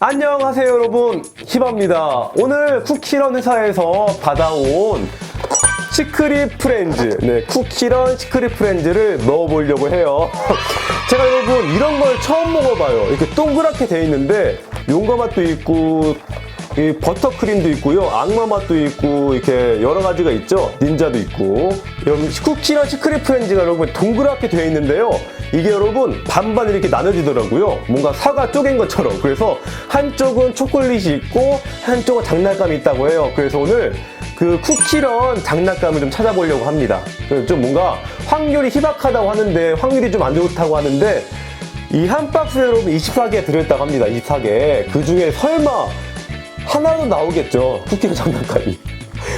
안녕하세요 여러분. 히바입니다. 오늘 쿠키런 회사에서 받아온 시크릿 프렌즈. 네 쿠키런 시크릿 프렌즈를 넣어보려고 해요. 제가 여러분 이런 걸 처음 먹어봐요. 이렇게 동그랗게 돼 있는데 용과 맛도 있고 이 버터크림도 있고요. 악마 맛도 있고 이렇게 여러 가지가 있죠. 닌자도 있고. 여러분 쿠키런 시크릿 프렌즈가 여러분 동그랗게 되어 있는데요. 이게 여러분 반반 이렇게 나눠지더라고요. 뭔가 사과 쪼갠 것처럼. 그래서 한쪽은 초콜릿이 있고 한쪽은 장난감이 있다고 해요. 그래서 오늘 그 쿠키런 장난감을 좀 찾아보려고 합니다. 좀 뭔가 확률이 희박하다고 하는데 확률이 좀 안 좋다고 하는데 이 한 박스에 여러분 24개 들어있다고 합니다. 24개. 그 중에 설마 하나도 나오겠죠. 쿠키랑 장난감이.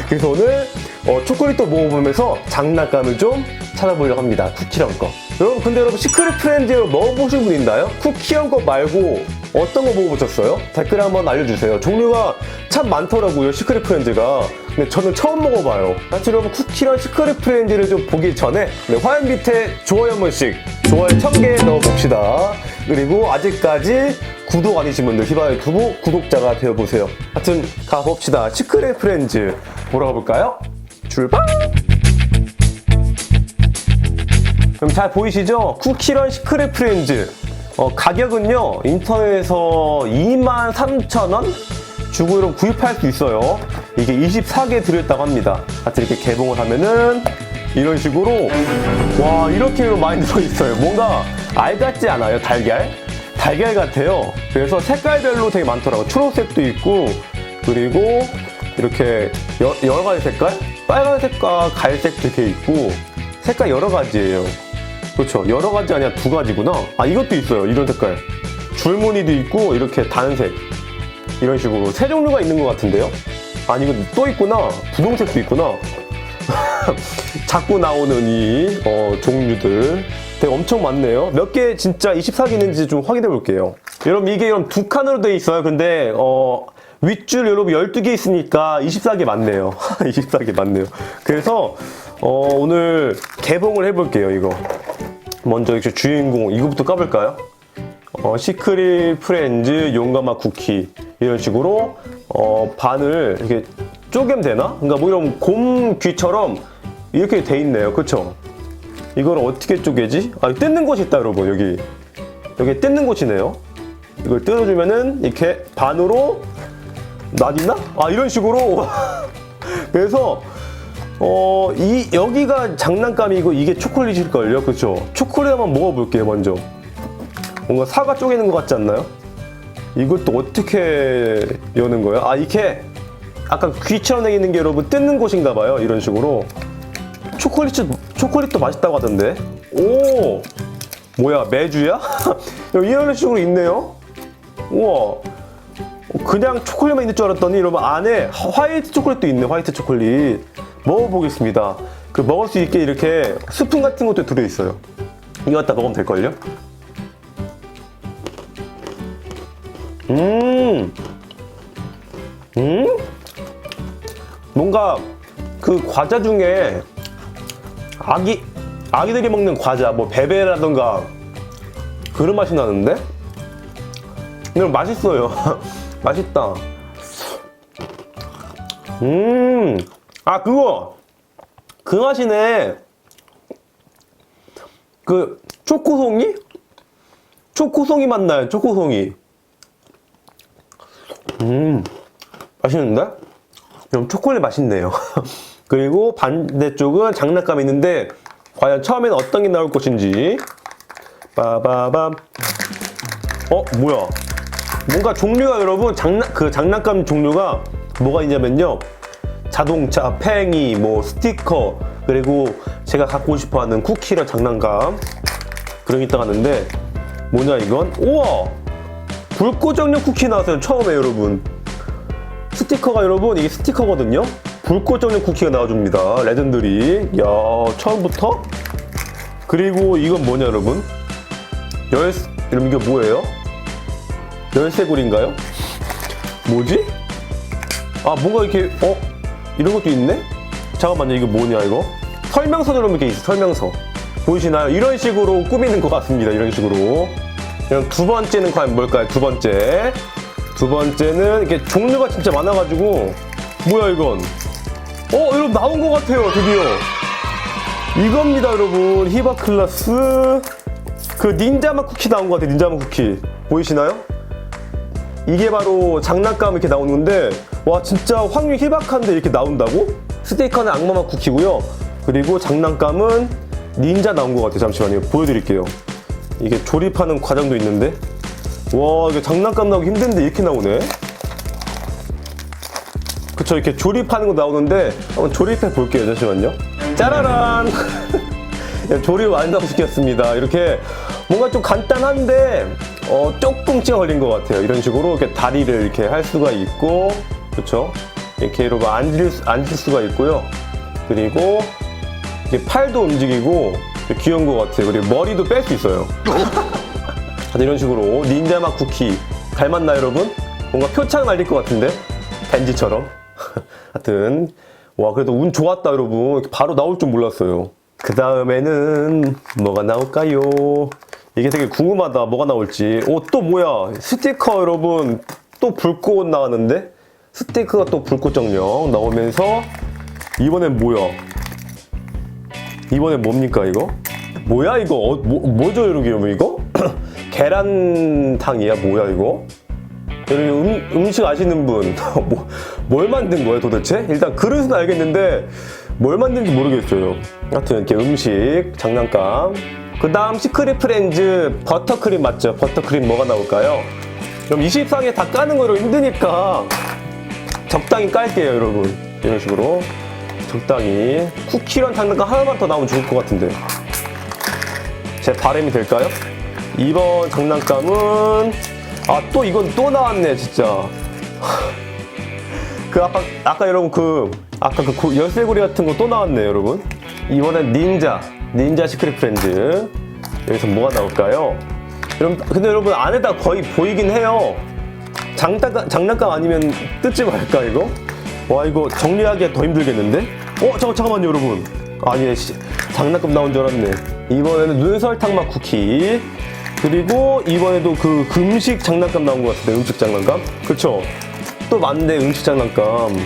그래서 오늘 어, 초콜릿도 먹어보면서 장난감을 좀 찾아보려고 합니다. 쿠키랑 거. 여러분, 근데 여러분, 시크릿 프렌즈 먹어보신 분 있나요? 쿠키랑 거 말고 어떤 거 먹어보셨어요? 댓글 한번 알려주세요. 종류가 참 많더라고요, 시크릿 프렌즈가. 근데 저는 처음 먹어봐요. 사실 여러분, 쿠키랑 시크릿 프렌즈를 좀 보기 전에 네, 화면 밑에 좋아요 한 번씩, 좋아요 1000개 넣어봅시다. 그리고 아직까지 구독 아니신 분들 히바 유튜브 구독자가 되어보세요. 하여튼 가봅시다. 시크릿 프렌즈 보러 가볼까요? 출발! 그럼 잘 보이시죠? 쿠키런 시크릿 프렌즈. 어, 가격은요, 인터넷에서 23,000원 주고 이런 구입할 수 있어요. 이게 24개 들어있다고 합니다. 하여튼 이렇게 개봉을 하면은 이런 식으로, 와, 이렇게 많이 들어있어요. 뭔가 알 같지 않아요? 달걀? 달걀 같아요. 그래서 색깔별로 되게 많더라고요. 초록색도 있고, 그리고 이렇게 여, 여러 가지 색깔? 빨간색과 갈색도 이렇게 있고, 색깔 여러 가지예요. 그렇죠. 여러 가지 아니라 두 가지구나. 아, 이것도 있어요. 이런 색깔. 줄무늬도 있고, 이렇게 단색. 이런 식으로 세 종류가 있는 것 같은데요? 아니, 이거 또 있구나. 분홍색도 있구나. 자꾸 나오는 이 어, 종류들 되게 엄청 많네요. 몇 개 진짜 24개 있는지 좀 확인해 볼게요. 여러분 이게 여러분 두 칸으로 되어 있어요. 근데 어, 윗줄 여러분 12개 있으니까 24개 맞네요. 24개 맞네요. 그래서 어, 오늘 개봉을 해 볼게요. 이거. 먼저 이렇게 주인공 이거부터 까볼까요? 어, 시크릿 프렌즈 용가마 쿠키 이런 식으로 어, 반을 이렇게 쪼개면 되나? 그러니까 뭐 이런 곰 귀처럼 이렇게 돼 있네요. 그쵸? 이걸 어떻게 쪼개지? 아, 뜯는 곳이 있다, 여러분. 여기. 여기 뜯는 곳이네요. 이걸 뜯어주면은 이렇게 반으로 나뉘나? 아, 이런 식으로. 그래서 어, 이 여기가 장난감이고 이게 초콜릿일걸요. 그쵸? 초콜릿 한번 먹어볼게요, 먼저. 뭔가 사과 쪼개는 것 같지 않나요? 이걸 또 어떻게 여는 거예요? 아, 이렇게 약간 귀처럼 돼 있는 게 여러분 뜯는 곳인가 봐요. 이런 식으로. 초콜릿, 초콜릿도 맛있다고 하던데. 오! 뭐야, 메주야? 이런 식으로 있네요? 우와. 그냥 초콜릿만 있는 줄 알았더니 여러분 안에 화이트 초콜릿도 있네, 화이트 초콜릿. 먹어보겠습니다. 그 먹을 수 있게 이렇게 스푼 같은 것도 들어있어요. 이거 갖다 먹으면 될걸요? 음! 음? 뭔가 그 과자 중에 아기 아기들이 먹는 과자 뭐 베베라던가 그런 맛이 나는데? 근데 맛있어요. 맛있다. 음아 그거! 그 맛이네. 그 초코송이? 초코송이 맛 나요 초코송이. 음 맛있는데? 그럼 초콜릿 맛있네요. 그리고 반대쪽은 장난감이 있는데 과연 처음에는 어떤 게 나올 것인지. 빠바밤. 어 뭐야? 뭔가 종류가 여러분 장난 그 장난감 종류가 뭐가 있냐면요. 자동차 팽이 뭐 스티커 그리고 제가 갖고 싶어하는 쿠키랑 장난감. 그런 게 있다고 하는데 뭐냐 이건? 우와! 불꽃정령 쿠키 나왔어요 처음에 여러분. 스티커가 여러분 이게 스티커거든요 불꽃정령 쿠키가 나와줍니다. 레전드리. 야 처음부터? 그리고 이건 뭐냐 여러분? 열 여러분 이게 뭐예요? 열쇠고리인가요? 뭐지? 아 뭔가 이렇게 어? 이런 것도 있네? 잠깐만요 이거 뭐냐 이거? 설명서 여러분 이렇게 있어 설명서. 보이시나요? 이런 식으로 꾸미는 것 같습니다 이런 식으로. 그럼 두 번째는 과연 뭘까요? 두 번째. 두 번째는 이게 종류가 진짜 많아가지고. 뭐야 이건? 어 여러분 나온 것 같아요 드디어. 이겁니다 여러분. 히바 클라스. 그 닌자맛 쿠키 나온 것 같아요 닌자맛 쿠키. 보이시나요? 이게 바로 장난감 이렇게 나오는데 와 진짜 확률 희박한데 이렇게 나온다고? 스테이커는 악마맛 쿠키고요. 그리고 장난감은 닌자 나온 것 같아요. 잠시만요. 보여드릴게요. 이게 조립하는 과정도 있는데. 와 이게 장난감 나오기 힘든데 이렇게 나오네 그쵸 이렇게 조립하는 거 나오는데 한번 조립해 볼게요 잠시만요. 짜라란! 예, 조립 완성시켰습니다. 이렇게 뭔가 좀 간단한데 어, 조금 시간 걸린 것 같아요. 이런 식으로 이렇게 다리를 이렇게 할 수가 있고 그쵸? 이렇게 이러고 앉을, 수- 앉을 수가 있고요. 그리고 이게 팔도 움직이고 귀여운 것 같아요. 그리고 머리도 뺄 수 있어요. 이런 식으로 닌자맛 쿠키 닮았나 여러분? 뭔가 표창 날릴 것 같은데? 벤지처럼 하여튼 와 그래도 운 좋았다 여러분. 바로 나올 줄 몰랐어요. 그 다음에는 뭐가 나올까요? 이게 되게 궁금하다. 뭐가 나올지. 오 또 뭐야? 스티커 여러분. 또 불꽃 나왔는데? 스티커가 또 불꽃 정령 나오면서 이번엔 뭐야? 이번엔 뭡니까 이거? 뭐야 이거? 어, 뭐, 뭐죠 여러분 이거? 계란탕이야 뭐야 이거? 여러분 음, 음식 아시는 분, 뭐, 뭘 만든 거예요 도대체? 일단 그릇은 알겠는데 뭘 만든지 모르겠어요. 하여튼 이렇게 음식, 장난감. 그 다음 시크릿 프렌즈 버터크림 맞죠? 버터크림 뭐가 나올까요? 그럼 24개 다 까는 거로 힘드니까 적당히 깔게요 여러분. 이런 식으로 적당히 쿠키런 장난감 하나만 더 나오면 좋을 것 같은데 제 바람이 될까요? 이번 장난감은 아 또 이건 또 나왔네 진짜 그 아까 아까 여러분 그 아까 그 고- 열쇠고리 같은 거 또 나왔네 여러분 이번엔 닌자 닌자 시크릿 프렌즈 여기서 뭐가 나올까요? 여러분 근데 여러분 안에다 거의 보이긴 해요 장난감, 장난감 아니면 뜯지 말까 이거? 와 이거 정리하기가 더 힘들겠는데? 어 잠깐 잠깐만요 여러분 아니 씨, 장난감 나온 줄 알았네 이번에는 눈설탕 맛 쿠키 그리고 이번에도 그 금식 장난감 나온 것 같은데 음식 장난감 그쵸? 또 많네 음식 장난감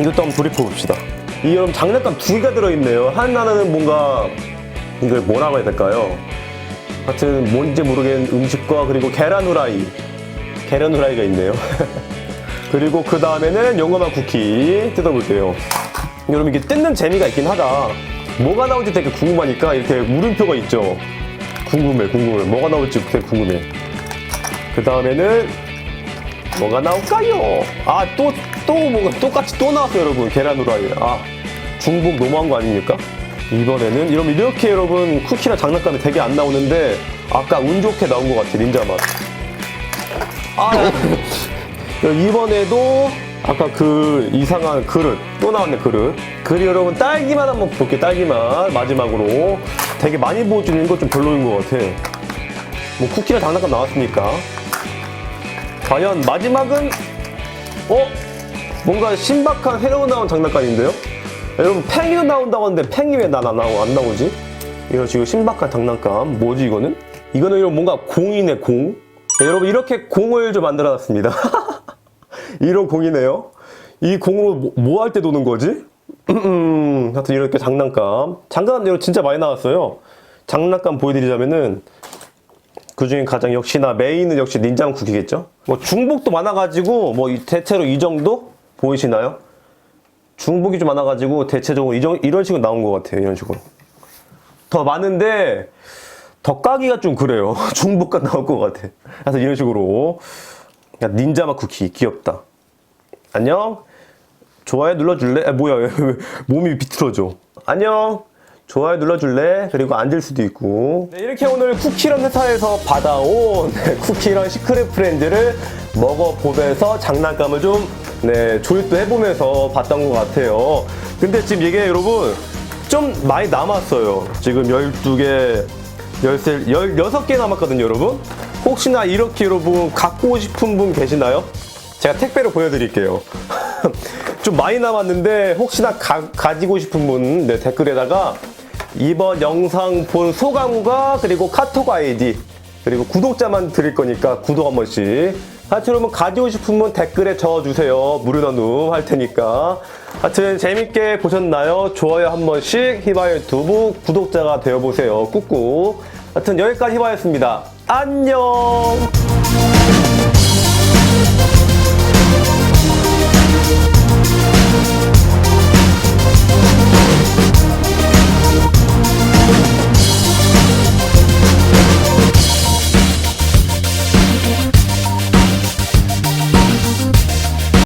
이것도 한번 조립해 봅시다 이 여러분 장난감 두 개가 들어있네요 하나는 뭔가 이걸 뭐라고 해야 될까요? 하여튼 뭔지 모르겠는 음식과 그리고 계란 후라이 계란 후라이가 있네요. 그리고 그 다음에는 용어맛 쿠키 뜯어볼게요. 여러분 이게 뜯는 재미가 있긴 하다. 뭐가 나올지 되게 궁금하니까 이렇게 물음표가 있죠. 궁금해, 궁금해. 뭐가 나올지 되게 궁금해. 그 다음에는 뭐가 나올까요? 아, 또, 또 뭐가 똑같이 또 나왔어요, 여러분. 계란 후라이. 아, 중복 너무한 거 아닙니까? 이번에는 여러분 이렇게 여러분 쿠키나 장난감이 되게 안 나오는데 아까 운 좋게 나온 것 같아, 닌자 맛. 아, 이번에도 아까 그 이상한 그릇 또 나왔네 그릇 그리고 여러분 딸기맛 한번 볼게요 딸기맛 마지막으로 되게 많이 보여주는 거 좀 별로인 것 같아 뭐 쿠키나 장난감 나왔으니까 과연 마지막은 어? 뭔가 신박한 새로 나온 장난감인데요? 여러분 팽이도 나온다고 하는데 팽이 왜난안 나오, 안 나오지? 이거 지금 신박한 장난감 뭐지 이거는? 이거는 이런 뭔가 공이네 공 네, 여러분 이렇게 공을 좀 만들어 놨습니다 이런 공이네요 이 공으로 뭐 할 때 도는 거지? 음, 하여튼 이렇게 장난감 장난감 진짜 많이 나왔어요 장난감 보여드리자면은 그 중에 가장 역시나 메인은 역시 닌장 쿠키겠죠? 뭐 중복도 많아가지고 뭐 이- 대체로 이 정도 보이시나요? 중복이 좀 많아가지고 대체적으로 이 정- 이런 식으로 나온 것 같아요. 이런 식으로. 더 많은데 더 까기가 좀 그래요. 중복가 나올 것 같아. 그래서 이런 식으로 야, 닌자맛 쿠키 귀엽다. 안녕. 좋아요 눌러줄래? 아, 뭐야 왜 몸이 비틀어져. 안녕. 좋아요 눌러줄래? 그리고 앉을 수도 있고. 네, 이렇게 오늘 쿠키런 회사에서 받아온 네, 쿠키런 시크릿 프렌즈를 먹어보면서 장난감을 좀 네, 조립도 해보면서 봤던 것 같아요. 근데 지금 이게 여러분 좀 많이 남았어요. 지금 12개, 13, 16개 남았거든요, 여러분. 혹시나 이렇게 여러분 갖고 싶은 분 계시나요? 제가 택배로 보여드릴게요. 좀 많이 남았는데 혹시나 가, 지고 싶은 분 네, 댓글에다가 이번 영상 본 소감과 그리고 카톡 아이디 그리고 구독자만 드릴 거니까 구독 한 번씩 하여튼 여러분 가지고 싶으면 댓글에 적어주세요. 무료 나눔 할 테니까. 하여튼 재밌게 보셨나요? 좋아요 한 번씩 히바 유튜브 구독자가 되어보세요. 꾹꾹. 하여튼 여기까지 히바였습니다. 안녕!